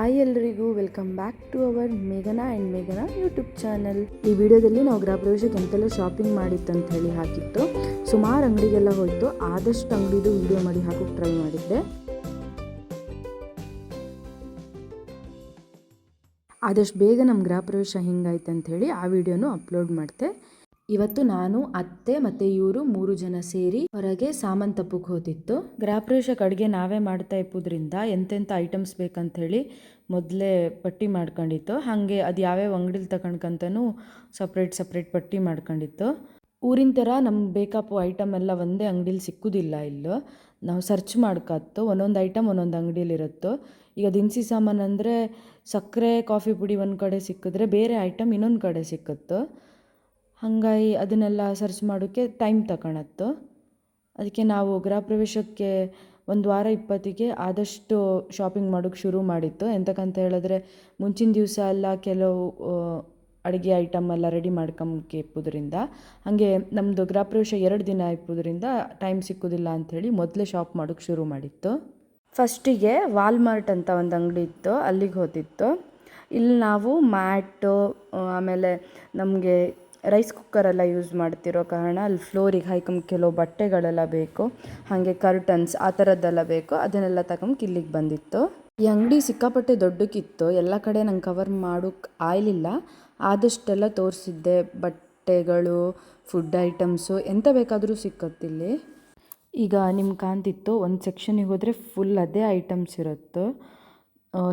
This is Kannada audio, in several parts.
ಹಾಯ್ ಎಲ್ರಿಗೂ ವೆಲ್ಕಮ್ ಬ್ಯಾಕ್ ಟು ಅವರ್ ಮೇಘನಾ ಆ್ಯಂಡ್ ಮೇಘನಾ ಯೂಟ್ಯೂಬ್ ಚಾನಲ್ ಈ ವಿಡಿಯೋದಲ್ಲಿ ನಾವು ಗೃಹ ಪ್ರವೇಶಕ್ಕೆ ಎಂತೆಲ್ಲ ಶಾಪಿಂಗ್ ಮಾಡಿತ್ತು ಅಂತ ಹೇಳಿ ಹಾಕಿತ್ತು. ಸುಮಾರು ಅಂಗಡಿಗೆಲ್ಲ ಹೋಯಿತು. ಆದಷ್ಟು ಅಂಗಡಿದು ವಿಡಿಯೋ ಮಾಡಿ ಹಾಕೋಕ್ಕೆ ಟ್ರೈ ಮಾಡಿದ್ದೆ. ಆದಷ್ಟು ಬೇಗ ನಮ್ಮ ಗೃಹಪ್ರವೇಶ ಹಿಂಗಾಯ್ತು ಅಂತ ಹೇಳಿ ಆ ವಿಡಿಯೋನು ಅಪ್ಲೋಡ್ ಮಾಡಿದೆ ಇವತ್ತು ನಾನು, ಅತ್ತೆ ಮತ್ತು ಇವರು ಮೂರು ಜನ ಸೇರಿ ಹೊರಗೆ ಸಾಮಾನು ತಪ್ಪಕ್ಕೆ ಹೋತಿತ್ತು. ಗೃಹಪ್ರವೇಶಕ್ಕೆ ಅಡುಗೆ ನಾವೇ ಮಾಡ್ತಾ ಇಪ್ಪುದ್ರಿಂದ ಎಂತೆಂಥ ಐಟಮ್ಸ್ ಬೇಕಂತ ಹೇಳಿ ಮೊದಲೇ ಪಟ್ಟಿ ಮಾಡ್ಕೊಂಡಿತ್ತು. ಹಾಗೆ ಅದು ಯಾವ್ಯಾವ ಅಂಗಡಿಲಿ ತಗೊಂಡ್ಕಂತನೂ ಸಪ್ರೇಟ್ ಸಪ್ರೇಟ್ ಪಟ್ಟಿ ಮಾಡ್ಕೊಂಡಿತ್ತು. ಊರಿನ ಥರ ನಮ್ಗೆ ಬೇಕಾಪು ಐಟಮ್ ಎಲ್ಲ ಒಂದೇ ಅಂಗಡಿಲಿ ಸಿಕ್ಕೋದಿಲ್ಲ ಇಲ್ಲೂ. ನಾವು ಸರ್ಚ್ ಮಾಡ್ಕತ್ತು, ಒಂದೊಂದು ಐಟಮ್ ಒಂದೊಂದು ಅಂಗಡಿಯಲ್ಲಿ ಇರುತ್ತೋ. ಈಗ ದಿನಸಿ ಸಾಮಾನು ಅಂದರೆ ಸಕ್ಕರೆ ಕಾಫಿ ಪುಡಿ ಒಂದು ಕಡೆ ಸಿಕ್ಕಿದ್ರೆ ಬೇರೆ ಐಟಮ್ ಇನ್ನೊಂದು ಕಡೆ ಸಿಕ್ಕುತ್ತೋ. ಹಾಗಾಗಿ ಅದನ್ನೆಲ್ಲ ಸರ್ಚ್ ಮಾಡೋಕ್ಕೆ ಟೈಮ್ ತಗೊಳತ್ತು. ಅದಕ್ಕೆ ನಾವು ಗೃಹ ಪ್ರವೇಶಕ್ಕೆ ಒಂದು ವಾರ ಇಪ್ಪತ್ತಿಗೆ ಆದಷ್ಟು ಶಾಪಿಂಗ್ ಮಾಡೋಕ್ಕೆ ಶುರು ಮಾಡಿತ್ತು. ಎಂತಕ್ಕಂತ ಹೇಳಿದ್ರೆ ಮುಂಚಿನ ದಿವಸ ಎಲ್ಲ ಕೆಲವು ಅಡುಗೆ ಐಟಮ್ ಎಲ್ಲ ರೆಡಿ ಮಾಡ್ಕೊಂಬಕ್ಕೆ ಇಪ್ಪುದರಿಂದ, ಹಾಗೆ ನಮ್ಮದು ಗೃಹ ಪ್ರವೇಶ ಎರಡು ದಿನ ಇಪ್ಪುದರಿಂದ ಟೈಮ್ ಸಿಕ್ಕೋದಿಲ್ಲ ಅಂಥೇಳಿ ಮೊದಲೇ ಶಾಪ್ ಮಾಡೋಕ್ಕೆ ಶುರು ಮಾಡಿತ್ತು. ಫಸ್ಟಿಗೆ ವಾಲ್ಮಾರ್ಟ್ ಅಂತ ಒಂದು ಅಂಗಡಿ ಇತ್ತು, ಅಲ್ಲಿಗೆ ಹೋದಿತ್ತು ಇಲ್ಲಿ ನಾವು ಮ್ಯಾಟು ಆಮೇಲೆ ನಮಗೆ ರೈಸ್ ಕುಕ್ಕರೆಲ್ಲ ಯೂಸ್ ಮಾಡ್ತಿರೋ ಕಾರಣ ಅಲ್ಲಿ ಫ್ಲೋರಿಗೆ ಹಾಯ್ಕೊಂಬ ಕೆಲವು ಬಟ್ಟೆಗಳೆಲ್ಲ ಬೇಕು. ಹಾಗೆ ಕರ್ಟನ್ಸ್ ಆ ಥರದ್ದೆಲ್ಲ ಬೇಕು. ಅದನ್ನೆಲ್ಲ ತಗೊಂಬ ಇಲ್ಲಿಗೆ ಬಂದಿತ್ತು. ಈ ಅಂಗಡಿ ಸಿಕ್ಕಾಪಟ್ಟೆ ದೊಡ್ಡಕ್ಕಿತ್ತು. ಎಲ್ಲ ಕಡೆ ನಂಗೆ ಕವರ್ ಮಾಡೋಕ್ಕೆ ಆಗಲಿಲ್ಲ ಆದಷ್ಟೆಲ್ಲ ತೋರಿಸಿದ್ದೆ. ಬಟ್ಟೆಗಳು ಫುಡ್ ಐಟಮ್ಸು ಎಂತ ಬೇಕಾದರೂ ಸಿಕ್ಕತ್ತಿಲ್ಲಿ ಈಗ ನಿಮ್ಗೆ ಕಾಣ್ತಿತ್ತು, ಒಂದು ಸೆಕ್ಷನಿಗೆ ಹೋದರೆ ಫುಲ್ ಅದೇ ಐಟಮ್ಸ್ ಇರುತ್ತೆ.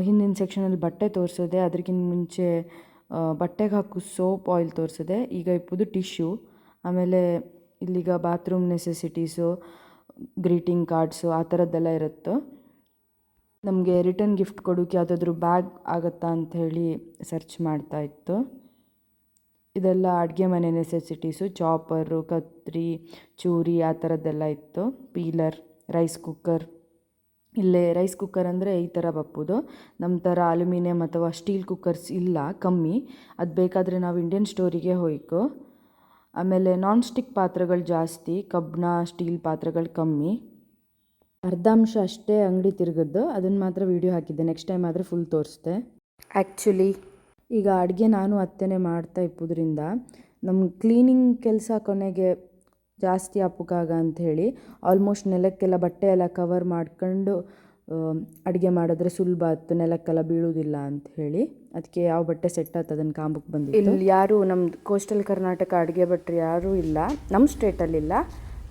ಹಿಂದಿನ ಸೆಕ್ಷನಲ್ಲಿ ಬಟ್ಟೆ ತೋರಿಸೋದೆ ಅದಕ್ಕಿಂತ ಮುಂಚೆ ಬಟ್ಟೆಗೆ ಹಾಕು ಸೋಪ್ ಆಯಿಲ್ ತೋರಿಸಿದೆ. ಈಗ ಇಪ್ಪುದು ಟಿಶ್ಯೂ. ಆಮೇಲೆ ಇಲ್ಲಿಗ ಬಾತ್ರೂಮ್ ನೆಸೆಸಿಟೀಸು, ಗ್ರೀಟಿಂಗ್ ಕಾರ್ಡ್ಸು ಆ ಥರದ್ದೆಲ್ಲ ಇರುತ್ತೆ. ನಮಗೆ ರಿಟರ್ನ್ ಗಿಫ್ಟ್ ಕೊಡೋಕ್ಕೆ ಯಾವುದಾದ್ರೂ ಬ್ಯಾಗ್ ಆಗುತ್ತಾ ಅಂತ ಹೇಳಿ ಸರ್ಚ್ ಮಾಡ್ತಾ ಇತ್ತು. ಇದೆಲ್ಲ ಅಡುಗೆ ಮನೆ ನೆಸೆಸಿಟೀಸು, ಚಾಪರು, ಕತ್ರಿ, ಚೂರಿ ಆ ಥರದ್ದೆಲ್ಲ ಇತ್ತು. Peeler, rice cooker. ಇಲ್ಲೇ ರೈಸ್ ಕುಕ್ಕರ್ ಅಂದರೆ ಈ ಥರ ಬಪ್ಪುದು. ನಮ್ಮ ಥರ ಅಲ್ಯೂಮಿನಿಯಂ ಅಥವಾ ಸ್ಟೀಲ್ ಕುಕ್ಕರ್ಸ್ ಇಲ್ಲ ಕಮ್ಮಿ. ಅದು ಬೇಕಾದರೆ ನಾವು ಇಂಡಿಯನ್ ಸ್ಟೋರಿಗೆ ಹೋಯ್ಕು. ಆಮೇಲೆ ನಾನ್ ಸ್ಟಿಕ್ ಪಾತ್ರೆಗಳು ಜಾಸ್ತಿ ಕಬ್ಬಿಣ ಸ್ಟೀಲ್ ಪಾತ್ರೆಗಳು ಕಮ್ಮಿ. ಅರ್ಧಾಂಶ ಅಷ್ಟೇ ಅಂಗಡಿ ತಿರುಗಿದ್ದು. ಅದನ್ನು ಮಾತ್ರ ವೀಡಿಯೋ ಹಾಕಿದ್ದೆ. ನೆಕ್ಸ್ಟ್ ಟೈಮ್ ಆದರೆ ಫುಲ್ ತೋರಿಸ್ದೆ. ಆ್ಯಕ್ಚುಲಿ ಈಗ ಅಡುಗೆ ನಾನು ಅತ್ತೆನೇ ಮಾಡ್ತಾ ಇಪ್ಪುದ್ರಿಂದ ನಮ್ಮ ಕ್ಲೀನಿಂಗ್ ಕೆಲಸ ಕೊನೆಗೆ ಜಾಸ್ತಿ ಅಪ್ಪುಕಾಗ ಅಂಥೇಳಿ ಆಲ್ಮೋಸ್ಟ್ ನೆಲಕ್ಕೆಲ್ಲ ಬಟ್ಟೆ ಎಲ್ಲ ಕವರ್ ಮಾಡ್ಕೊಂಡು ಅಡುಗೆ ಮಾಡಿದ್ರೆ ಸುಲಭ ಆಯ್ತು, ನೆಲಕ್ಕೆಲ್ಲ ಬೀಳುವುದಿಲ್ಲ ಅಂತ ಹೇಳಿ ಅದಕ್ಕೆ ಯಾವ ಬಟ್ಟೆ ಸೆಟ್ ಆಯ್ತು ಅದನ್ನು ಕಾಂಬಕ್ಕೆ ಬಂದು ಇಲ್ಲಿ ಯಾರು ನಮ್ಮದು ಕೋಸ್ಟಲ್ ಕರ್ನಾಟಕ ಅಡುಗೆ ಭಟ್ರು ಯಾರೂ ಇಲ್ಲ. ನಮ್ಮ ಸ್ಟೇಟಲ್ಲಿಲ್ಲ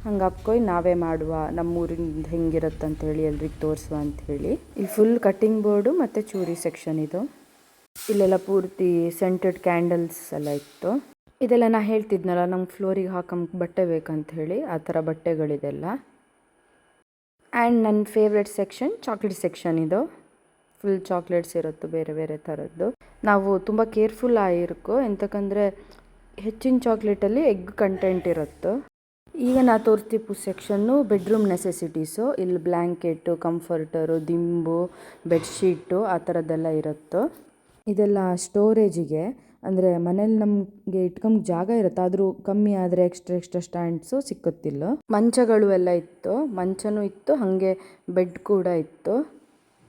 ಹಂಗೆ ಅಪ್ಕೊಯ್ ನಾವೇ ಮಾಡುವ, ನಮ್ಮೂರಿಂದ ಹೆಂಗಿರುತ್ತೆ ಅಂತೇಳಿ ಎಲ್ರಿಗೆ ತೋರಿಸುವ ಅಂತ ಹೇಳಿ ಇಲ್ಲಿ ಫುಲ್ ಕಟ್ಟಿಂಗ್ ಬೋರ್ಡು ಮತ್ತು ಚೂರಿ ಸೆಕ್ಷನ್ ಇದು. ಇಲ್ಲೆಲ್ಲ ಪೂರ್ತಿ ಸೆಂಟೆಡ್ ಕ್ಯಾಂಡಲ್ಸ್ ಎಲ್ಲ ಇತ್ತು. ಇದೆಲ್ಲ ನಾ ಹೇಳ್ತಿದ್ನಲ್ಲ ನಮ್ಮ ಫ್ಲೋರಿಗೆ ಹಾಕಂಗೆ ಬಟ್ಟೆ ಬೇಕಂತ ಹೇಳಿ ಆ ಥರ ಬಟ್ಟೆಗಳಿದೆಲ್ಲ. ಆ್ಯಂಡ್ ನನ್ನ ಫೇವ್ರೆಟ್ ಸೆಕ್ಷನ್ ಚಾಕ್ಲೇಟ್ ಸೆಕ್ಷನ್ ಇದು. ಫುಲ್ ಚಾಕ್ಲೇಟ್ಸ್ ಇರುತ್ತೆ, ಬೇರೆ ಬೇರೆ ಥರದ್ದು. ನಾವು ತುಂಬ ಕೇರ್ಫುಲ್ ಆಗಿರ್ಕು ಎಂತಕ್ಕಂದರೆ ಹೆಚ್ಚಿನ ಚಾಕ್ಲೇಟಲ್ಲಿ ಎಗ್ ಕಂಟೆಂಟ್ ಇರುತ್ತೆ. ಈಗ ನಾ ತೋರಿಸ್ತಿಪ್ಪು ಸೆಕ್ಷನ್ನು ಬೆಡ್ರೂಮ್ ನೆಸೆಸಿಟೀಸು ಇಲ್ಲಿ ಬ್ಲ್ಯಾಂಕೆಟು ಕಂಫರ್ಟರು ದಿಂಬು ಬೆಡ್ಶೀಟು ಆ ಥರದ್ದೆಲ್ಲ ಇರುತ್ತೋ. ಇದೆಲ್ಲ ಸ್ಟೋರೇಜಿಗೆ ಅಂದರೆ ಮನೇಲಿ ನಮಗೆ ಇಟ್ಕೊಂಡು ಜಾಗ ಇರುತ್ತೆ. ಆದರೂ ಕಮ್ಮಿ ಆದರೆ ಎಕ್ಸ್ಟ್ರಾ ಎಕ್ಸ್ಟ್ರಾ ಸ್ಟ್ಯಾಂಡ್ಸು ಸಿಕ್ಕುತ್ತಿಲ್ಲ. ಮಂಚಗಳು ಎಲ್ಲ ಇತ್ತು. ಮಂಚನೂ ಇತ್ತು. ಹಾಗೆ ಬೆಡ್ ಕೂಡ ಇತ್ತು.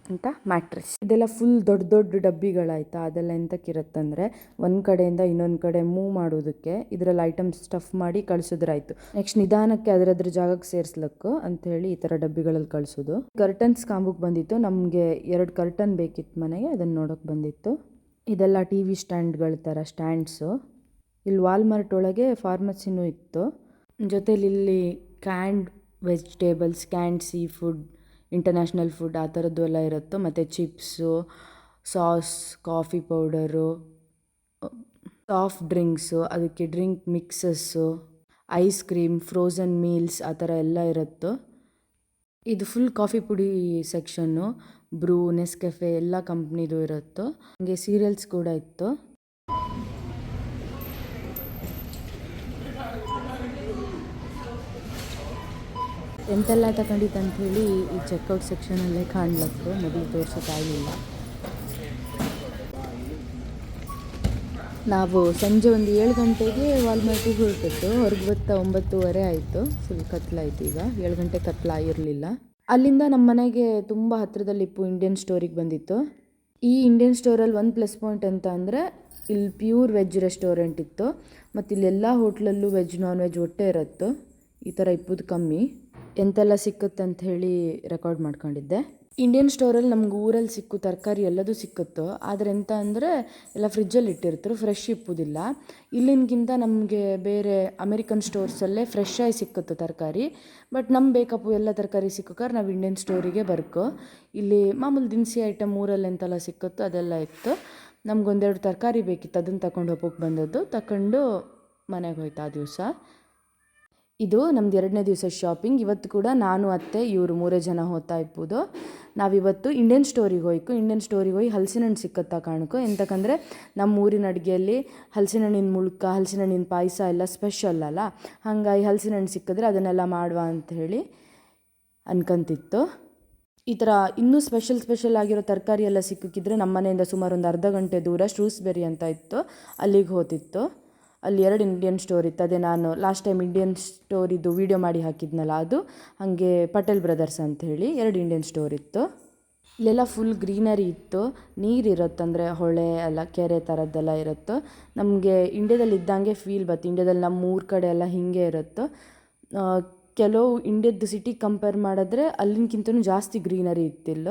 ಅಂತ ಮ್ಯಾಟ್ರಿಸ್ ಇದೆಲ್ಲ ಫುಲ್ ದೊಡ್ಡ ದೊಡ್ಡ ಡಬ್ಬಿಗಳಾಯ್ತಾ? ಅದೆಲ್ಲ ಎಂತಕ್ಕಿರುತ್ತಂದರೆ ಒಂದು ಕಡೆಯಿಂದ ಇನ್ನೊಂದು ಕಡೆ ಮೂವ್ ಮಾಡೋದಕ್ಕೆ ಇದರಲ್ಲಿ ಐಟಮ್ಸ್ ಸ್ಟಫ್ ಮಾಡಿ ಕಳಿಸಿದ್ರಾಯ್ತು. ನೆಕ್ಸ್ಟ್ ನಿಧಾನಕ್ಕೆ ಅದರದ್ರ ಜಾಗಕ್ಕೆ ಸೇರಿಸ್ಲಕ್ಕು ಹೇಳಿ ಈ ಥರ ಡಬ್ಬಿಗಳಲ್ಲಿ ಕಳಿಸೋದು. ಕರ್ಟನ್ಸ್ ಕಾಂಬಕ್ಕೆ ಬಂದಿತ್ತು. ನಮಗೆ ಎರಡು ಕರ್ಟನ್ ಬೇಕಿತ್ತು ಮನೆಗೆ. ಅದನ್ನು ನೋಡೋಕೆ ಬಂದಿತ್ತು. ಇದೆಲ್ಲ ಟಿ ವಿ ಸ್ಟ್ಯಾಂಡ್ಗಳ ಥರ ಸ್ಟ್ಯಾಂಡ್ಸು. ಇಲ್ಲಿ ವಾಲ್ಮಾರ್ಟ್ ಒಳಗೆ ಫಾರ್ಮಸಿನೂ ಇತ್ತು. ಜೊತೇಲಿ ಇಲ್ಲಿ canned vegetables canned seafood, international food ಆ ಥರದ್ದು ಎಲ್ಲ ಇರುತ್ತೋ, ಮತ್ತು chips, sauce, coffee powder, soft drinks, ಅದಕ್ಕೆ drink mixes, ice cream frozen meals ಆ ಥರ ಎಲ್ಲ ಇರುತ್ತೋ. ಇದು ಫುಲ್ ಕಾಫಿ ಪುಡಿ ಸೆಕ್ಷನ್ನು. ಬ್ರೂ ನೆಸ್ಕೆಫೆ ಎಲ್ಲ ಕಂಪ್ನಿದು ಇರುತ್ತೋ, ಹಾಗೆ ಸೀರಿಯಲ್ಸ್ ಕೂಡ ಇತ್ತು. ಎಂತೆಲ್ಲ ತಗೊಂಡಿತ್ತು ಅಂಥೇಳಿ ಈ ಚೆಕ್ಔಟ್ ಸೆಕ್ಷನಲ್ಲೇ ಕಾಣ್ಲತ್ತು, ಮೊದಲು ತೋರಿಸೋಕ್ಕಾಗಲಿಲ್ಲ ನಾವು ಸಂಜೆ ಒಂದು ಏಳು ಗಂಟೆಗೆ ವಾಲ್ಮಾರ್ಟಿಗೆ ಹೊರಟಿತ್ತು ಹೊರಗೆ ಬತ್ತ ಒಂಬತ್ತುವರೆ ಆಯಿತು ಫುಲ್ ಕತ್ಲಾಯ್ತು ಈಗ. ಏಳು ಗಂಟೆ ಕತ್ಲಾಗಿರಲಿಲ್ಲ. ಅಲ್ಲಿಂದ ನಮ್ಮ ಮನೆಗೆ ತುಂಬ ಹತ್ತಿರದಲ್ಲಿ ಇಪ್ಪು ಇಂಡಿಯನ್ ಸ್ಟೋರಿಗೆ ಬಂದಿತ್ತು. ಈ ಇಂಡಿಯನ್ ಸ್ಟೋರಲ್ಲಿ ಒಂದು ಪ್ಲಸ್ ಪಾಯಿಂಟ್ ಅಂತ ಅಂದರೆ ಇಲ್ಲಿ ಪ್ಯೂರ್ ವೆಜ್ ರೆಸ್ಟೋರೆಂಟ್ ಇತ್ತು. ಮತ್ತು ಇಲ್ಲೆಲ್ಲ ಹೋಟ್ಲಲ್ಲೂ ವೆಜ್ ನಾನ್ ವೆಜ್ ಒಟ್ಟೆ ಇರುತ್ತೆ. ಈ ಥರ ಇಪ್ಪದು ಕಮ್ಮಿ. ಎಂತೆಲ್ಲ ಸಿಕ್ಕುತ್ತೆ ಅಂತ ಹೇಳಿ ರೆಕಾರ್ಡ್ ಮಾಡ್ಕೊಂಡಿದ್ದೆ. ಇಂಡಿಯನ್ ಸ್ಟೋರಲ್ಲಿ ನಮ್ಗೆ ಊರಲ್ಲಿ ಸಿಕ್ಕು ತರಕಾರಿ ಎಲ್ಲದೂ ಸಿಕ್ಕುತ್ತೋ. ಆದರೆ ಎಂತ ಅಂದರೆ ಎಲ್ಲ ಫ್ರಿಜ್ಜಲ್ಲಿ ಇಟ್ಟಿರ್ತಾರೆ ಫ್ರೆಶ್ ಇಪ್ಪುದಿಲ್ಲ. ಇಲ್ಲಿನಗಿಂತ ನಮಗೆ ಬೇರೆ ಅಮೆರಿಕನ್ ಸ್ಟೋರ್ಸಲ್ಲೇ ಫ್ರೆಶ್ ಆಗಿ ಸಿಕ್ಕುತ್ತೆ ತರಕಾರಿ. ಬಟ್ ನಮ್ಗೆ ಬೇಕಪ್ಪು ಎಲ್ಲ ತರಕಾರಿ ಸಿಕ್ಕೋಕಾರ ನಾವು ಇಂಡಿಯನ್ ಸ್ಟೋರಿಗೆ ಬರ್ಕೊ. ಇಲ್ಲಿ ಮಾಮೂಲಿ ದಿನಸಿ ಐಟಮ್ ಊರಲ್ಲಿ ಎಂತೆಲ್ಲ ಸಿಕ್ಕುತ್ತೋ ಅದೆಲ್ಲ ಇತ್ತು. ನಮ್ಗೊಂದೆರಡು ತರಕಾರಿ ಬೇಕಿತ್ತು ಅದನ್ನು ತಗೊಂಡು ಹೋಗೋಕೆ ಬಂದದ್ದು. ತಗೊಂಡು ಮನೆಗೆ ಹೋಯ್ತು ಆ ದಿವಸ. ಇದು ನಮ್ದು ಎರಡನೇ ದಿವಸ ಶಾಪಿಂಗ್ ಇವತ್ತು ಕೂಡ ನಾನು, ಅತ್ತೆ, ಇವರು ಮೂರೇ ಜನ ಹೋಗ್ತಾ ನಾವು ನಾವಿವತ್ತು ಇಂಡಿಯನ್ ಸ್ಟೋರಿಗೆ ಹೋಯ್ಕು. ಇಂಡಿಯನ್ ಸ್ಟೋರಿಗೆ ಹೋಗಿ ಹಲಸಿನ ಹಣ್ಣು ಸಿಕ್ಕತ್ತಾ ಕಾಣಕು. ಎಂತಕಂದರೆ ನಮ್ಮ ಊರಿನ ಅಡುಗೆಯಲ್ಲಿ ಹಲಸಿನ ಹಣ್ಣಿನ ಮುಳ್ಕ ಹಲಸಿನ ಹಣ್ಣಿನ ಪಾಯಸ ಎಲ್ಲ ಸ್ಪೆಷಲ್ ಅಲ್ಲ. ಹಾಗಾಗಿ ಹಲಸಿನ ಹಣ್ಣು ಸಿಕ್ಕಿದ್ರೆ ಅದನ್ನೆಲ್ಲ ಮಾಡುವ ಅಂತ ಹೇಳಿ ಅನ್ಕಂತಿತ್ತು. ಈ ಥರ ಇನ್ನೂ ಸ್ಪೆಷಲ್ ಸ್ಪೆಷಲ್ ಆಗಿರೋ ತರಕಾರಿ ಎಲ್ಲ ಸಿಕ್ಕಿದ್ರೆ ನಮ್ಮ ಮನೆಯಿಂದ ಸುಮಾರು ಒಂದು ಅರ್ಧ ಗಂಟೆ ದೂರ ಸ್ಟ್ರೂಸ್ಬೆರಿ ಅಂತ ಇತ್ತು. ಅಲ್ಲಿಗೆ ಹೋತಿತ್ತು. ಅಲ್ಲಿ ಎರಡು ಇಂಡಿಯನ್ ಸ್ಟೋರ್ ಇತ್ತು ಅದೇ ನಾನು ಲಾಸ್ಟ್ ಟೈಮ್ ಇಂಡಿಯನ್ ಸ್ಟೋರಿದ್ದು ವೀಡಿಯೋ ಮಾಡಿ ಹಾಕಿದ್ನಲ್ಲ ಅದು. ಹಾಗೆ ಪಟೇಲ್ ಬ್ರದರ್ಸ್ ಅಂತ ಹೇಳಿ ಎರಡು ಇಂಡಿಯನ್ ಸ್ಟೋರ್ ಇತ್ತು. ಇಲ್ಲೆಲ್ಲ ಫುಲ್ ಗ್ರೀನರಿ ಇತ್ತು. ನೀರು ಇರುತ್ತಂದರೆ ಹೊಳೆ ಎಲ್ಲ, ಕೆರೆ ಥರದ್ದೆಲ್ಲ ಇರುತ್ತೆ. ನಮಗೆ ಇಂಡ್ಯಾದಲ್ಲಿ ಇದ್ದಂಗೆ ಫೀಲ್ ಬತ್ತು ಇಂಡ್ಯಾದಲ್ಲಿ ನಮ್ಮ ಊರ ಕಡೆ ಎಲ್ಲ ಹೀಗೆ ಇರುತ್ತೋ. ಕೆಲವು ಇಂಡಿಯದ್ದು ಸಿಟಿ ಕಂಪೇರ್ ಮಾಡಿದ್ರೆ ಅಲ್ಲಿನ್ಕಿಂತನೂ ಜಾಸ್ತಿ ಗ್ರೀನರಿ ಇತ್ತಿಲ್ಲ.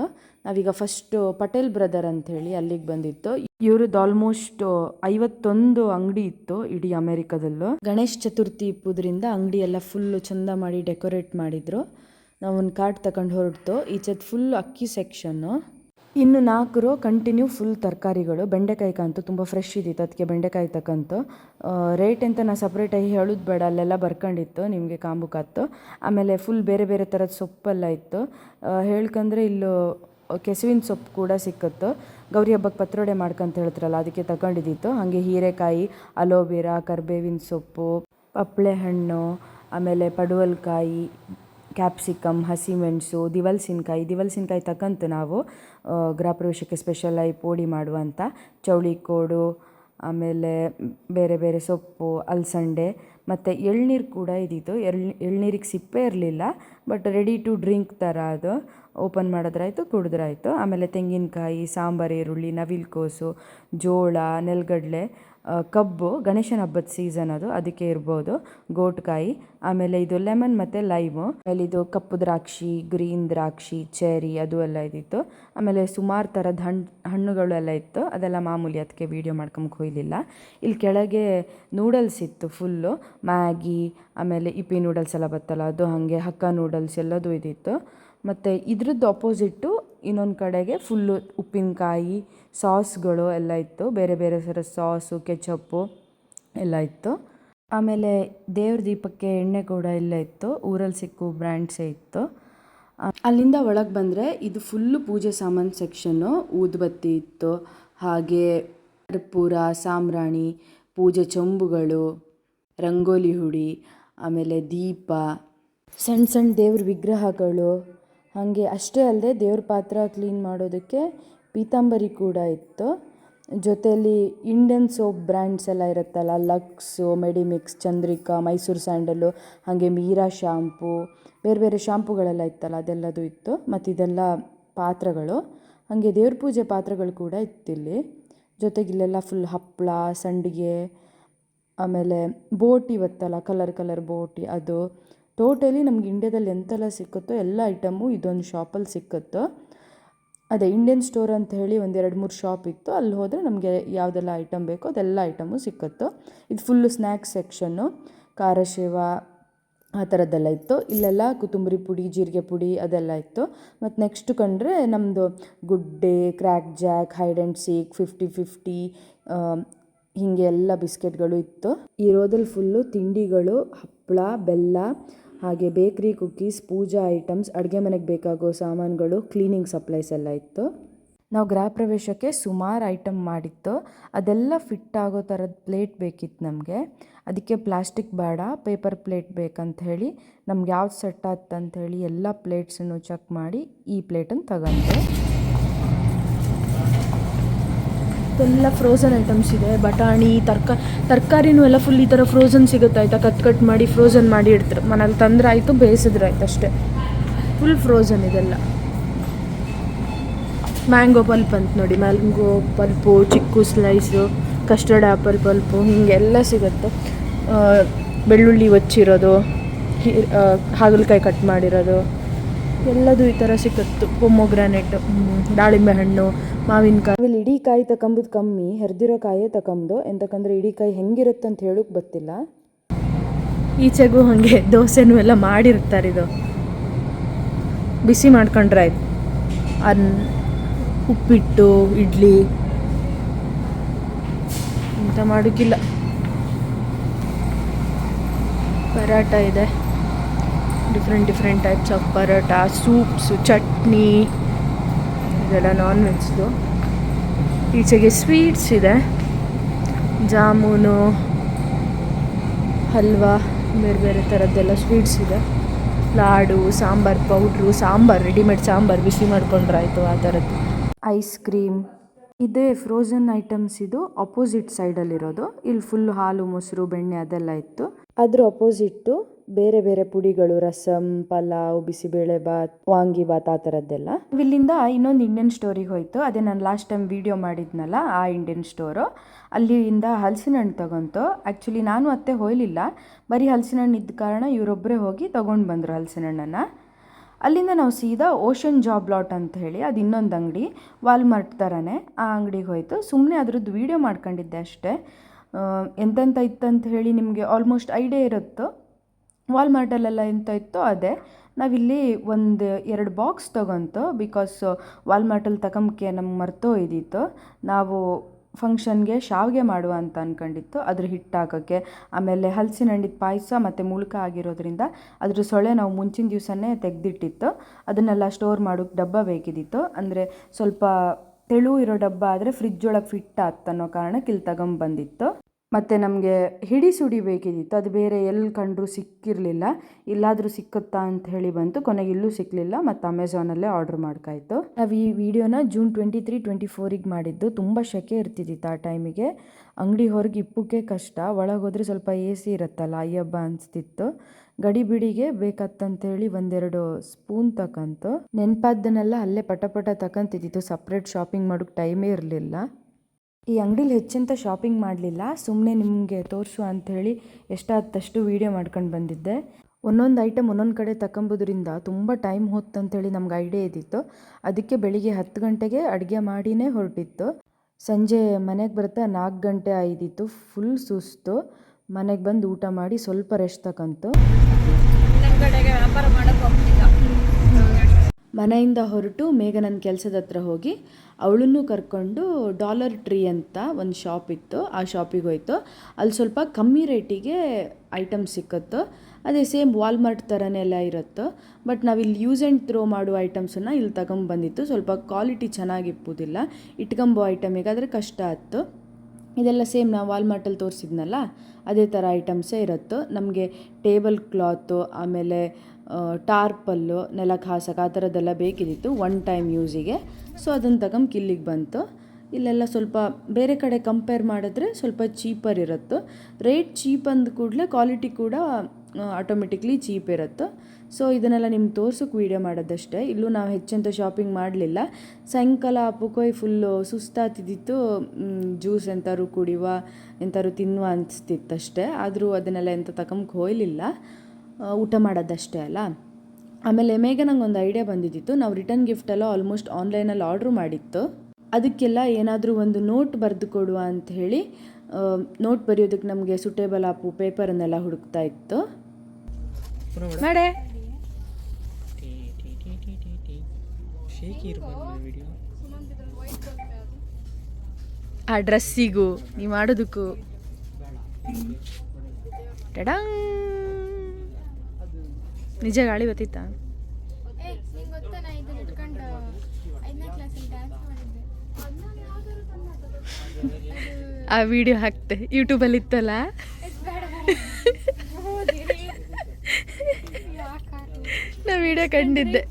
ನಾವೀಗ ಫಸ್ಟು ಪಟೇಲ್ ಬ್ರದರ್ ಅಂತ ಹೇಳಿ ಅಲ್ಲಿಗೆ ಬಂದಿತ್ತು. ಇವ್ರದ್ದು ಆಲ್ಮೋಸ್ಟ್ ಐವತ್ತೊಂದು ಅಂಗಡಿ ಇತ್ತು ಇಡೀ ಅಮೆರಿಕದಲ್ಲೂ. ಗಣೇಶ್ ಚತುರ್ಥಿ ಇಪ್ಪುದ್ರಿಂದ ಅಂಗಡಿ ಎಲ್ಲ ಫುಲ್ಲು ಚಂದ ಮಾಡಿ ಡೆಕೋರೇಟ್ ಮಾಡಿದ್ರು. ನಾವು ಒಂದು ಕಾರ್ಡ್ ತಗೊಂಡು ಹೊರಡ್ತು ಈಚೆದ್ ಫುಲ್ ಅಕ್ಕಿ ಸೆಕ್ಷನ್ನು ಇನ್ನು ನಾಲ್ಕು ರೋ ಕಂಟಿನ್ಯೂ ಫುಲ್ ತರಕಾರಿಗಳು. ಬೆಂಡೆಕಾಯಿ ಕಂತು ತುಂಬ ಫ್ರೆಶ್ ಇದ್ದಿತ್ತು ಅದಕ್ಕೆ ಬೆಂಡೆಕಾಯಿ ತಕ್ಕಂತು. ರೇಟ್ ಅಂತ ನಾನು ಸಪ್ರೇಟಾಗಿ ಹೇಳೋದು ಬೇಡ. ಅಲ್ಲೆಲ್ಲ ಬರ್ಕೊಂಡಿತ್ತು ನಿಮಗೆ ಕಾಂಬುಕಾತ್ತು ಆಮೇಲೆ ಫುಲ್ ಬೇರೆ ಬೇರೆ ಥರದ ಸೊಪ್ಪೆಲ್ಲ ಇತ್ತು. ಹೇಳ್ಕಂದ್ರೆ ಇಲ್ಲೂ ಕೆಸುವಿನ ಸೊಪ್ಪು ಕೂಡ ಸಿಕ್ಕತ್ತು. ಗೌರಿ ಹಬ್ಬಕ್ಕೆ ಪತ್ರೊಡೆ ಮಾಡ್ಕಂತ ಹೇಳ್ತಾರಲ್ಲ, ಅದಕ್ಕೆ ತಗೊಂಡಿದ್ದಿತ್ತು ಹಾಗೆ ಹೀರೆಕಾಯಿ, ಅಲೋವೆರಾ, ಕರ್ಬೇವಿನ ಸೊಪ್ಪು ಪಪ್ಳೆ ಹಣ್ಣು ಆಮೇಲೆ ಪಡುವಲ್ಕಾಯಿ, ಕ್ಯಾಪ್ಸಿಕಮ್, ಹಸಿಮೆಣಸು, ದಿವಲ್ಸಿನ್ಕಾಯಿ. ದಿವಲ್ಸಿನ್ಕಾಯಿ ತಕ್ಕಂತು ನಾವು. ಗೃಹ ಪ್ರವೇಶಕ್ಕೆ ಸ್ಪೆಷಲಾಗಿ ಪೋಡಿ ಮಾಡುವಂಥ ಚೌಳಿಕೋಡು ಆಮೇಲೆ ಬೇರೆ ಬೇರೆ ಸೊಪ್ಪು, ಅಲ್ಸಂಡೆ, ಮತ್ತು ಎಳ್ನೀರು ಕೂಡ ಇದ್ದಿತ್ತು ಎಳ್, ಎಳ್ನೀರಿಗೆ ಸಿಪ್ಪೆ ಇರಲಿಲ್ಲ ಬಟ್ ರೆಡಿ ಟು ಡ್ರಿಂಕ್ ಥರ ಅದು. ಓಪನ್ ಮಾಡಿದ್ರಾಯಿತು, ಕುಡಿದ್ರಾಯಿತು. ಆಮೇಲೆ ತೆಂಗಿನಕಾಯಿ, ಸಾಂಬಾರು, ಈರುಳ್ಳಿ, ನವಿಲುಕೋಸು, ಜೋಳ, ನೆಲಗಡಲೆ ಕಬ್ಬು, ಗಣೇಶನ ಹಬ್ಬದ ಸೀಸನ್ ಅದು, ಅದಕ್ಕೆ ಇರ್ಬೋದು. ಗೋಟ್ಕಾಯಿ, ಆಮೇಲೆ ಇದು ಲೆಮನ್ ಮತ್ತು ಲೈಮು ಆಮೇಲೆ ಇದು ಕಪ್ಪು ದ್ರಾಕ್ಷಿ ಗ್ರೀನ್ ದ್ರಾಕ್ಷಿ ಚೆರಿ ಅದು ಎಲ್ಲ ಇದ್ದಿತ್ತು ಆಮೇಲೆ ಸುಮಾರು ಥರದ ಹಣ್ಣು ಹಣ್ಣುಗಳೆಲ್ಲ ಇತ್ತು. ಅದೆಲ್ಲ ಮಾಮೂಲಿ ಅದಕ್ಕೆ ವೀಡಿಯೋ ಮಾಡ್ಕೊಂಬಕ್ಕೆ ಹೋಗಲಿಲ್ಲ ಇಲ್ಲಿ ಕೆಳಗೆ ನೂಡಲ್ಸ್ ಇತ್ತು ಫುಲ್ಲು ಮ್ಯಾಗಿ, ಆಮೇಲೆ ಇಪ್ಪಿ ನೂಡಲ್ಸ್ ಎಲ್ಲ ಬತ್ತಲ್ಲ, ಅದು ಹಾಗೆ ಹಕ್ಕ ನೂಡಲ್ಸ್ ಎಲ್ಲದೂ ಇದ್ದಿತ್ತು ಮತ್ತು ಇದ್ರದ್ದು ಅಪೋಸಿಟ್ಟು ಇನ್ನೊಂದು ಕಡೆಗೆ ಫುಲ್ಲು ಉಪ್ಪಿನಕಾಯಿ ಸಾಸ್ಗಳು ಎಲ್ಲ ಇತ್ತು. ಬೇರೆ ಬೇರೆ ಥರ ಸಾಸು ಕೆಚಪ್ಪು ಎಲ್ಲ ಇತ್ತು. ಆಮೇಲೆ ದೇವ್ರ ದೀಪಕ್ಕೆ ಎಣ್ಣೆ ಕೂಡ ಇಲ್ಲ ಇತ್ತು. ಊರಲ್ಲಿ ಸಿಕ್ಕು ಬ್ರ್ಯಾಂಡ್ಸೇ ಇತ್ತು. ಅಲ್ಲಿಂದ ಒಳಗೆ ಬಂದರೆ ಇದು ಫುಲ್ಲು ಪೂಜೆ ಸಾಮಾನು ಸೆಕ್ಷನ್ನು ಊದುಬತ್ತಿ ಇತ್ತು. ಹಾಗೆ ಕರ್ಪೂರ, ಸಾಂಬ್ರಾಣಿ, ಪೂಜೆ ಚೊಂಬುಗಳು, ರಂಗೋಲಿ ಹುಡಿ, ಆಮೇಲೆ ದೀಪ ಸಣ್ಣ ಸಣ್ಣ ದೇವ್ರ ವಿಗ್ರಹಗಳು. ಹಾಗೆ ಅಷ್ಟೇ ಅಲ್ಲದೆ ದೇವ್ರ ಪಾತ್ರ ಕ್ಲೀನ್ ಮಾಡೋದಕ್ಕೆ ಪೀತಾಂಬರಿ ಕೂಡ ಇತ್ತು. ಜೊತೆಯಲ್ಲಿ ಇಂಡಿಯನ್ ಸೋಪ್ ಬ್ರ್ಯಾಂಡ್ಸ್ ಎಲ್ಲ ಇರುತ್ತಲ್ಲ Lux Medimix Chandrika Mysore sandal ಹಾಗೆ ಮೀರಾ ಶ್ಯಾಂಪು ಬೇರೆ ಬೇರೆ ಶ್ಯಾಂಪುಗಳೆಲ್ಲ ಇತ್ತಲ್ಲ, ಅದೆಲ್ಲದು ಇತ್ತು. ಮತ್ತು ಇದೆಲ್ಲ ಪಾತ್ರಗಳು. ಹಾಗೆ ದೇವ್ರ ಪೂಜೆ ಪಾತ್ರಗಳು ಕೂಡ ಇತ್ತಿಲ್ಲಿ ಜೊತೆಗೆ ಇಲ್ಲೆಲ್ಲ ಫುಲ್ ಹಪ್ಪಳ ಸಂಡಿಗೆ, ಆಮೇಲೆ ಬೋಟಿ ಇವತ್ತಲ್ಲ ಕಲರ್ ಕಲರ್ ಬೋಟಿ, ಅದು. ಟೋಟಲಿ ನಮ್ಗೆ ಇಂಡ್ಯಾದಲ್ಲಿ ಎಂತೆಲ್ಲ ಸಿಕ್ಕುತ್ತೋ ಎಲ್ಲ ಐಟಮು ಇದೊಂದು ಶಾಪಲ್ಲಿ ಸಿಕ್ಕುತ್ತೋ. ಅದೇ ಇಂಡಿಯನ್ ಸ್ಟೋರ್ ಅಂತ ಹೇಳಿ ಒಂದು ಎರಡು ಮೂರು ಶಾಪ್ ಇತ್ತು. ಅಲ್ಲಿ ಹೋದರೆ ನಮಗೆ ಯಾವುದೆಲ್ಲ ಐಟಮ್ ಬೇಕೋ ಅದೆಲ್ಲ ಐಟಮು ಸಿಕ್ಕುತ್ತೋ. ಇದು ಫುಲ್ಲು ಸ್ನ್ಯಾಕ್ಸ್ ಸೆಕ್ಷನ್ನು ಖಾರ ಶೇವ ಆ ಥರದ್ದೆಲ್ಲ ಇತ್ತು. ಇಲ್ಲೆಲ್ಲ ಕೊತ್ತಂಬರಿ ಪುಡಿ, ಜೀರಿಗೆ ಪುಡಿ ಅದೆಲ್ಲ ಇತ್ತು. ಮತ್ತು ನೆಕ್ಸ್ಟ್ ಕಂಡ್ರೆ ನಮ್ಮದು Good Day Krackjack hide and seek fifty fifty ಹೀಗೆ ಎಲ್ಲ ಬಿಸ್ಕೆಟ್ಗಳು ಇತ್ತು. ಇರೋದಲ್ಲಿ ಫುಲ್ಲು ತಿಂಡಿಗಳು ಹಪ್ಪಳ ಬೆಲ್ಲ ಹಾಗೆ ಬೇಕ್ರಿ, ಕುಕ್ಕೀಸ್, ಪೂಜಾ ಐಟಮ್ಸ್, ಅಡುಗೆ ಮನೆಗೆ ಬೇಕಾಗೋ ಸಾಮಾನುಗಳು, ಕ್ಲೀನಿಂಗ್ ಸಪ್ಲೈಸ್ ಎಲ್ಲ ಇತ್ತು. ನಾವು ಗೃಹ ಪ್ರವೇಶಕ್ಕೆ ಸುಮಾರು ಐಟಮ್ ಮಾಡಿತ್ತು. ಅದೆಲ್ಲ ಫಿಟ್ ಆಗೋ ಥರದ ಪ್ಲೇಟ್ ಬೇಕಿತ್ತು ನಮಗೆ. ಅದಕ್ಕೆ ಪ್ಲಾಸ್ಟಿಕ್ ಬೇಡ, ಪೇಪರ್ ಪ್ಲೇಟ್ ಬೇಕಂತ ಹೇಳಿ, ನಮ್ಗೆ ಯಾವ್ದು ಸೆಟ್ ಅಂತ ಹೇಳಿ ಎಲ್ಲ ಪ್ಲೇಟ್ಸನ್ನು ಚೆಕ್ ಮಾಡಿ ಈ ಪ್ಲೇಟನ್ನು ತಗೊಂಡೆ. ಎಲ್ಲ ಫ್ರೋಸನ್ ಐಟಮ್ಸ್ ಇದೆ. ಬಟಾಣಿ, ತರ್ಕ, ತರಕಾರಿನೂ ಎಲ್ಲ ಫುಲ್ ಈ ಥರ ಫ್ರೋಸನ್ ಸಿಗುತ್ತೆ ಆಯ್ತಾ? ಕಟ್ ಕಟ್ ಮಾಡಿ ಫ್ರೋಸನ್ ಮಾಡಿ ಇಡ್ತಾರೆ. ಮನೇಲಿ ತಂದ್ರೆ ಆಯಿತು ಬೇಯಿಸಿದ್ರೆ ಆಯ್ತು ಅಷ್ಟೇ. ಫುಲ್ ಫ್ರೋಸನ್ ಇದೆಲ್ಲ. ಮ್ಯಾಂಗೋ ಪಲ್ಪ್ ಅಂತ ನೋಡಿ. Mango pulp chikoo slice custard apple pulp ಹಿಂಗೆಲ್ಲ ಸಿಗುತ್ತೆ. ಬೆಳ್ಳುಳ್ಳಿ ಒಚ್ಚಿರೋದು ಹಾಗಲಕಾಯಿ ಕಟ್ ಮಾಡಿರೋದು. ಎಲ್ಲದು ಈ ಥರ ಸಿಕ್ಕತ್ತು. ಪೊಮೊಗ್ರಾನೆಟ್ ದಾಳಿಂಬೆ ಹಣ್ಣು ಮಾವಿನಕಾಯಿ ಆಮೇಲೆ ಇಡೀ ಕಾಯಿ ತಕೊಂಬುದು ಕಮ್ಮಿ ಹೆರ್ದಿರೋ ಕಾಯೇ ತಕೊಂಬುದು. ಎಂತಕ್ಕಂದ್ರೆ ಇಡೀ ಕಾಯಿ ಹೆಂಗಿರುತ್ತೆ ಅಂತ ಹೇಳೋಕೆ ಗೊತ್ತಿಲ್ಲ. ಈಚೆಗೂ ಹಾಗೆ ದೋಸೆನೂ ಎಲ್ಲ ಮಾಡಿರ್ತಾರೆ ಇದು. ಬಿಸಿ ಮಾಡ್ಕೊಂಡ್ರೆ ಆಯ್ತು. ಅನ್ ಉಪ್ಪಿಟ್ಟು ಇಡ್ಲಿ. ಅಂತ ಮಾಡೋಕ್ಕಿಲ್ಲ ಪರಾಟ ಇದೆ. Different different types of paratha soups chutney ಇದೆಲ್ಲ ನಾನ್ ವೆಜ್ದು ಈಚೆಗೆ ಸ್ವೀಟ್ಸ್ ಇದೆ. ಜಾಮೂನು, ಹಲ್ವಾ, ಬೇರೆ ಬೇರೆ ಥರದ್ದೆಲ್ಲ ಸ್ವೀಟ್ಸ್ ಇದೆ. ಲಾಡು, ಸಾಂಬಾರು, ಪೌಡ್ರು, ಸಾಂಬಾರು ರೆಡಿಮೇಡ್ ಸಾಂಬಾರು, ಬಿಸಿ ಮಾಡ್ಕೊಂಡ್ರಾಯ್ತು ಆ ಥರದ್ದು ಐಸ್ ಕ್ರೀಮ್ ಇದೇ ಫ್ರೋಝನ್ ಐಟಮ್ಸ್ ಇದು ಅಪೋಸಿಟ್ ಸೈಡಲ್ಲಿರೋದು ಇಲ್ಲಿ ಫುಲ್ ಹಾಲು, ಮೊಸರು, ಬೆಣ್ಣೆ ಅದೆಲ್ಲ ಇತ್ತು. ಅದ್ರ ಅಪೋಸಿಟ್ಟು ಬೇರೆ ಬೇರೆ ಪುಡಿಗಳು, ರಸಂ, ಪಲಾವ್, ಬಿಸಿಬೇಳೆ ಬಾತ್, ವಾಂಗಿ ಬಾತ್ ಆ ಥರದ್ದೆಲ್ಲ. ಇಲ್ಲಿಂದ ಇನ್ನೊಂದು ಇಂಡಿಯನ್ ಸ್ಟೋರಿಗೆ ಹೋಯ್ತು. ಅದೇ ನಾನು ಲಾಸ್ಟ್ ಟೈಮ್ ವಿಡಿಯೋ ಮಾಡಿದ್ನಲ್ಲ, ಆ ಇಂಡಿಯನ್ ಸ್ಟೋರು ಅಲ್ಲಿಂದ ಹಲಸಿನ ಹಣ್ಣು ತಗೊಂತು. ಆ್ಯಕ್ಚುಲಿ ನಾನು ಅತ್ತೆ ಹೋಯ್ಲಿಲ್ಲ. ಬರೀ ಹಲಸಿನ ಹಣ್ಣು ಇದ್ದ ಕಾರಣ ಇವರೊಬ್ಬರೇ ಹೋಗಿ ತೊಗೊಂಡು ಬಂದರು ಹಲಸಿನ ಹಣ್ಣನ್ನು ಅಲ್ಲಿಂದ ನಾವು ಸೀದಾ ಓಷನ್ ಜಾಬ್ ಲಾಟ್ ಅಂತ ಹೇಳಿ, ಅದು ಇನ್ನೊಂದು ಅಂಗಡಿ ವಾಲ್ಮಾರ್ಟ್ ಥರನೇ ಆ ಅಂಗಡಿಗೆ ಹೋಯಿತು. ಸುಮ್ಮನೆ ಅದ್ರದ್ದು ವೀಡಿಯೋ ಮಾಡ್ಕೊಂಡಿದ್ದೆ ಅಷ್ಟೇ. ಎಂತೆಂಥ ಇತ್ತಂತ ಹೇಳಿ ನಿಮಗೆ ಆಲ್ಮೋಸ್ಟ್ ಐಡಿಯಾ ಇರುತ್ತೋ. ವಾಲ್ಮಾರ್ಟಲ್ಲೆಲ್ಲ ಎಂತ ಇತ್ತು ಅದೇ. ನಾವಿಲ್ಲಿ ಒಂದು ಎರಡು ಬಾಕ್ಸ್ ತೊಗೊಂತು ಬಿಕಾಸ್ ವಾಲ್ಮಾರ್ಟಲ್ಲಿ ತಗೊಂಬಕ್ಕೆ ನಮ್ಗೆ ಮರ್ತೋಯ್ದಿತ್ತು ನಾವು ಫಂಕ್ಷನ್ಗೆ ಶಾವಿಗೆ ಮಾಡುವ ಅಂತ ಅಂದ್ಕೊಂಡಿತ್ತು ಅದ್ರ ಹಿಟ್ಟು ಹಾಕೋಕ್ಕೆ. ಆಮೇಲೆ ಹಲಸಿನ ಹಣ್ಣಿದ ಪಾಯಸ ಮತ್ತು ಮುಳುಕ ಆಗಿರೋದ್ರಿಂದ ಅದ್ರ ಸೊಳೆ ನಾವು ಮುಂಚಿನ ದಿವಸನೇ ತೆಗೆದಿಟ್ಟಿತ್ತು. ಅದನ್ನೆಲ್ಲ ಸ್ಟೋರ್ ಮಾಡೋಕ್ಕೆ ಡಬ್ಬ ಬೇಕಿದ್ದಿತ್ತು ಅಂದರೆ ಸ್ವಲ್ಪ ತೆಳು ಇರೋ ಡಬ್ಬ ಆದರೆ ಫ್ರಿಜ್ ಒಳಗೆ ಫಿಟ್ ಆಗ್ತನ್ನೋ ಕಾರಣಕ್ಕೆ ಇಲ್ಲಿ ತಗೊಂಬಂದಿತ್ತು. ಮತ್ತು ನಮಗೆ ಹಿಡಿ ಸುಡಿ ಬೇಕಿದ್ದಿತ್ತು. ಅದು ಬೇರೆ ಎಲ್ಲಿ ಕಂಡರೂ ಸಿಕ್ಕಿರಲಿಲ್ಲ. ಇಲ್ಲಾದರೂ ಸಿಕ್ಕುತ್ತಾ ಅಂತ ಹೇಳಿ ಬಂತು. ಕೊನೆಗೆ ಇಲ್ಲೂ ಸಿಕ್ಕಲಿಲ್ಲ ಮತ್ತು ಅಮೆಝಾನಲ್ಲೇ ಆರ್ಡ್ರ್ ಮಾಡ್ಕಾಯಿತು. ನಾವು ಈ ವಿಡಿಯೋನ ಜೂನ್ ಟ್ವೆಂಟಿ ತ್ರೀ ಟ್ವೆಂಟಿ ಫೋರಿಗೆ ಮಾಡಿದ್ದು. ತುಂಬ ಶೆಕೆ ಇರ್ತಿದ್ದಿತ್ತು ಆ ಟೈಮಿಗೆ ಅಂಗಡಿ ಹೊರಗೆ ಇಪ್ಪಕ್ಕೆ ಕಷ್ಟ. ಒಳಗೆ ಹೋದರೆ ಸ್ವಲ್ಪ ಎ ಸಿ ಇರುತ್ತಲ್ಲ ಅಯ್ಯಬ್ಬ ಅನಿಸ್ತಿತ್ತು. ಗಡಿ ಬಿಡಿಗೆ ಬೇಕತ್ತಂತೇಳಿ ಒಂದೆರಡು ಸ್ಪೂನ್ ತಕಂತು. ನೆನಪಾದ್ದನ್ನೆಲ್ಲ ಅಲ್ಲೇ ಪಟ ಪಟ ತಕಂತಿದ್ದಿತ್ತು. ಸಪ್ರೇಟ್ ಶಾಪಿಂಗ್ ಮಾಡೋಕ್ಕೆ ಟೈಮೇ ಇರಲಿಲ್ಲ. ಈ ಅಂಗಡೀಲಿ ಹೆಚ್ಚಿಂತ ಶಾಪಿಂಗ್ ಮಾಡಲಿಲ್ಲ. ಸುಮ್ಮನೆ ನಿಮಗೆ ತೋರಿಸು ಅಂಥೇಳಿ ಎಷ್ಟಾದಷ್ಟು ವೀಡಿಯೋ ಮಾಡ್ಕೊಂಡು ಬಂದಿದ್ದೆ. ಒಂದೊಂದು ಐಟಮ್ ಒಂದೊಂದು ಕಡೆ ತಗೊಂಬೋದ್ರಿಂದ ತುಂಬ ಟೈಮ್ ಹೊತ್ತಂತೇಳಿ ನಮ್ಗೆ ಐಡಿಯಾ ಇದ್ದಿತ್ತು. ಅದಕ್ಕೆ ಬೆಳಿಗ್ಗೆ ಹತ್ತು ಗಂಟೆಗೆ ಅಡುಗೆ ಮಾಡಿನೇ ಹೊರಟಿತ್ತು. ಸಂಜೆ ಮನೆಗೆ ಬರ್ತಾ ನಾಲ್ಕು ಗಂಟೆ ಆಯ್ದಿತ್ತು. ಫುಲ್ ಸುಸ್ತು. ಮನೆಗೆ ಬಂದು ಊಟ ಮಾಡಿ ಸ್ವಲ್ಪ ರೆಸ್ಟ್ ತಕಂತು. ಮನೆಯಿಂದ ಹೊರಟು ಮೇಘ ನನ್ನ ಕೆಲಸದ ಹತ್ರ ಹೋಗಿ. ಅವಳನ್ನು ಕರ್ಕೊಂಡು ಡಾಲರ್ ಟ್ರೀ ಅಂತ ಒಂದು ಶಾಪ್ ಇತ್ತು. ಆ ಶಾಪಿಗೆ ಹೋಯ್ತು. ಅಲ್ಲಿ ಸ್ವಲ್ಪ ಕಮ್ಮಿ ರೇಟಿಗೆ ಐಟಮ್ ಸಿಕ್ಕತ್ತು. ಅದೇ ಸೇಮ್ ವಾಲ್ಮಾರ್ಟ್ ಥರನೇ ಎಲ್ಲ ಇರುತ್ತೆ. ಬಟ್ ನಾವಿಲ್ಲಿ ಯೂಸ್ ಆ್ಯಂಡ್ ಥ್ರೋ ಮಾಡುವ ಐಟಮ್ಸನ್ನು ಇಲ್ಲಿ ತಗೊಂಬಂದಿತ್ತು ಸ್ವಲ್ಪ ಕ್ವಾಲಿಟಿ ಚೆನ್ನಾಗಿಪ್ಪುದಿಲ್ಲ ಇಟ್ಕೊಂಬೋ ಐಟಮಿಗಾದರೆ ಕಷ್ಟ ಆಯಿತು ಇದೆಲ್ಲ ಸೇಮ್ ನಾವು ವಾಲ್ಮಾರ್ಟಲ್ಲಿ ತೋರಿಸಿದ್ನಲ್ಲ, ಅದೇ ಥರ ಐಟಮ್ಸೇ ಇರುತ್ತೋ. ನಮಗೆ ಟೇಬಲ್ ಕ್ಲಾತು ಆಮೇಲೆ ಟಾರ್ಪಲ್ಲು ನೆಲಕ್ಕೆ ಹಾಸಕ್ಕೆ ಆ ಥರದ್ದೆಲ್ಲ ಬೇಕಿದ್ದಿತ್ತು ಒನ್ ಟೈಮ್ ಯೂಸಿಗೆ ಸೊ ಅದನ್ನು ತಗೊಂಡು ಕಿಲ್ಲಿಗೆ ಬಂತು. ಇಲ್ಲೆಲ್ಲ ಸ್ವಲ್ಪ ಬೇರೆ ಕಡೆ ಕಂಪೇರ್ ಮಾಡಿದ್ರೆ ಸ್ವಲ್ಪ ಚೀಪರ್ ಇರುತ್ತೆ. ರೇಟ್ ಚೀಪ್ ಅಂದ ಕೂಡಲೇ ಕ್ವಾಲಿಟಿ ಕೂಡ ಆಟೋಮೆಟಿಕ್ಲಿ ಚೀಪ್ ಇರುತ್ತೆ. ಸೊ ಇದನ್ನೆಲ್ಲ ನಿಮ್ಗೆ ತೋರ್ಸೋಕೆ ವೀಡಿಯೋ ಮಾಡೋದಷ್ಟೇ. ಇಲ್ಲೂ ನಾವು ಹೆಚ್ಚಂತ ಶಾಪಿಂಗ್ ಮಾಡಲಿಲ್ಲ. ಸಾಯಂಕಾಲ ಅಪ್ಪುಕೊಯ್ ಫುಲ್ಲು ಸುಸ್ತಾತಿದ್ದಿತ್ತು ಜ್ಯೂಸ್ ಎಂಥಾರು ಕುಡಿಯುವ ಎಂಥಾರು ತಿನ್ನುವ ಅನಿಸ್ತಿತ್ತಷ್ಟೇ. ಆದರೂ ಅದನ್ನೆಲ್ಲ ಎಂಥ ತಗೊಂಬಕ್ಕೆ ಹೋಗಲಿಲ್ಲ. ಊಟ ಮಾಡೋದಷ್ಟೇ ಅಲ್ಲ. ಆಮೇಲೆ ಮೇಘ ನಂಗೆ ಒಂದು ಐಡಿಯಾ ಬಂದಿದ್ದಿತ್ತು. ನಾವು ರಿಟರ್ನ್ ಗಿಫ್ಟ್ ಎಲ್ಲ ಆಲ್ಮೋಸ್ಟ್ ಆನ್ಲೈನಲ್ಲಿ ಆರ್ಡ್ರ್ ಮಾಡಿತ್ತು. ಅದಕ್ಕೆಲ್ಲ ಏನಾದರೂ ಒಂದು ನೋಟ್ ಬರೆದು ಕೊಡುವ ಅಂತ ಹೇಳಿ ನೋಟ್ ಬರೆಯೋದಕ್ಕೆ ನಮಗೆ ಸುಟೇಬಲ್ ಆಪು ಪೇಪರನ್ನೆಲ್ಲ ಹುಡುಕ್ತಾ ಇತ್ತು. ಆ ಡ್ರೆಸ್ಸಿಗೂ ನೀವು ಮಾಡೋದಕ್ಕೂ. ಟಡಂಗ್. ನಿಜ ಗಾಳಿ ಬತ್ತಿತ್ತಾ? ಆ ವಿಡಿಯೋ ಹಾಕ್ತೆ. ಯೂಟ್ಯೂಬಲ್ಲಿ ಇತ್ತಲ್ಲ? ನಾ ವಿಡಿಯೋ ಕಂಡಿದ್ದೆ.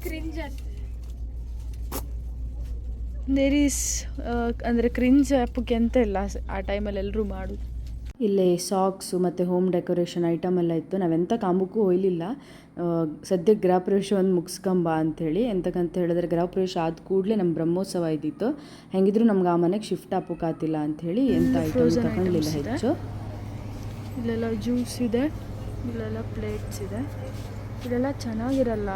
ದೇರ್ ಈಸ್ ಅಂದರೆ ಕ್ರಿಂಜ್ ಆ್ಯಪಕ್ಕೆ ಅಂತ ಇಲ್ಲ ಆ ಟೈಮಲ್ಲಿ ಎಲ್ಲರೂ ಮಾಡೋದು. ಇಲ್ಲೇ ಸಾಕ್ಸು ಮತ್ತು ಹೋಮ್ ಡೆಕೋರೇಷನ್ ಐಟಮ್ ಎಲ್ಲ ಇತ್ತು. ನಾವೆಂಥ ಕಾಂಬಕ್ಕೂ ಒಯ್ಲಿಲ್ಲ. ಸದ್ಯಕ್ಕೆ ಗೃಹ ಪ್ರವೇಶ ಒಂದು ಮುಗಿಸ್ಕೊಂಬ ಅಂಥೇಳಿ ಎಂತಕ್ಕಂತ ಹೇಳಿದ್ರೆ ಗೃಹ ಪ್ರವೇಶ ಆದ ಕೂಡಲೇ ನಮ್ಮ ಬ್ರಹ್ಮೋತ್ಸವ ಇದ್ದಿತ್ತು ಹೆಂಗಿದ್ರು ನಮ್ಗೆ ಆ ಮನೆಗೆ ಶಿಫ್ಟ್ ಆಪೋಕಾತಿಲ್ಲ ಅಂಥೇಳಿ ಎಂತ ಐಟಮ್ ತಗೊಂಡಿಲ್ಲ. ಹೆಚ್ಚು. ಇಲ್ಲೆಲ್ಲ ಜ್ಯೂಸ್ ಇದೆ ಇಲ್ಲೆಲ್ಲ ಪ್ಲೇಟ್ಸ್ ಇದೆ. ಇದೆಲ್ಲ ಚೆನ್ನಾಗಿರಲ್ಲ.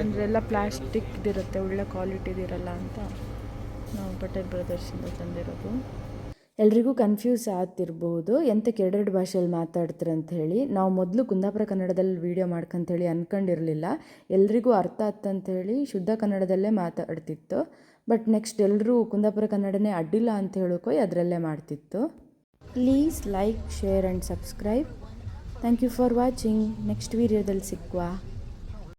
ಅಂದರೆ ಎಲ್ಲ ಪ್ಲಾಸ್ಟಿಕ್ದಿರುತ್ತೆ ಒಳ್ಳೆ ಕ್ವಾಲಿಟಿದಿರಲ್ಲ ಅಂತ ನಾವು ಪಟೇಲ್ ಬ್ರದರ್ಸಿಂದ ತಂದಿರೋದು. ಎಲ್ರಿಗೂ ಕನ್ಫ್ಯೂಸ್ ಆಗ್ತಿರ್ಬೋದು. ಎಂತಕ್ಕೆ ಎರಡೆರಡು ಭಾಷೆಯಲ್ಲಿ ಮಾತಾಡ್ತಿರಂತ ಹೇಳಿ. ನಾವು ಮೊದಲು ಕುಂದಾಪುರ ಕನ್ನಡದಲ್ಲಿ ವೀಡಿಯೋ ಮಾಡ್ಕಂತೇಳಿ ಅಂದ್ಕೊಂಡಿರಲಿಲ್ಲ ಎಲ್ರಿಗೂ ಅರ್ಥ ಆಗ್ತಂತೇಳಿ ಶುದ್ಧ ಕನ್ನಡದಲ್ಲೇ ಮಾತಾಡ್ತಿತ್ತು. ಬಟ್ ನೆಕ್ಸ್ಟ್ ಎಲ್ಲರೂ ಕುಂದಾಪುರ ಕನ್ನಡನೇ ಅಡ್ಡಿಲ್ಲ ಅಂತ ಹೇಳೋಕೆ ಅದರಲ್ಲೇ ಮಾಡ್ತಿತ್ತು. Please like share and subscribe thank you for watching next ವೀಡಿಯೋದಲ್ಲಿ ಸಿಕ್ಕುವ